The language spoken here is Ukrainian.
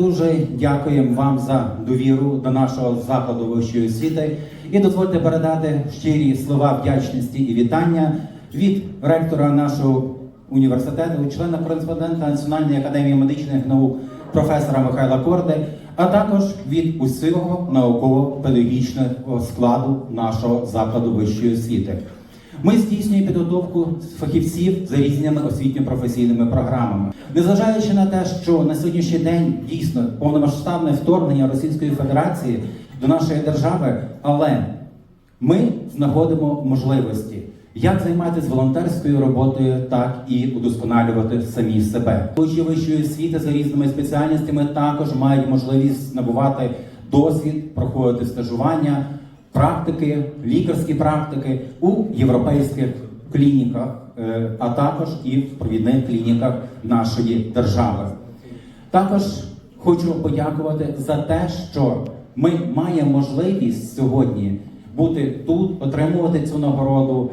дуже дякуємо вам за довіру до нашого закладу вищої освіти і дозвольте передати щирі слова вдячності і вітання від ректора нашого університету, члена кореспондента Національної академії медичних наук професора Михайла Корди, а також від усього науково-педагогічного складу нашого закладу вищої освіти. Ми здійснюємо підготовку фахівців за різними освітньо-професійними програмами. Незважаючи на те, що на сьогоднішній день дійсно повномасштабне вторгнення Російської Федерації до нашої держави, але ми знаходимо можливості як займатися волонтерською роботою, так і удосконалювати самі себе. Учні вищої освіти за різними спеціальностями також мають можливість набувати досвід, проходити стажування, практики, лікарські практики у європейських клініках, е, а також і в провідних клініках нашої держави. Також хочу подякувати за те, що ми маємо можливість сьогодні бути тут, отримувати цю нагороду,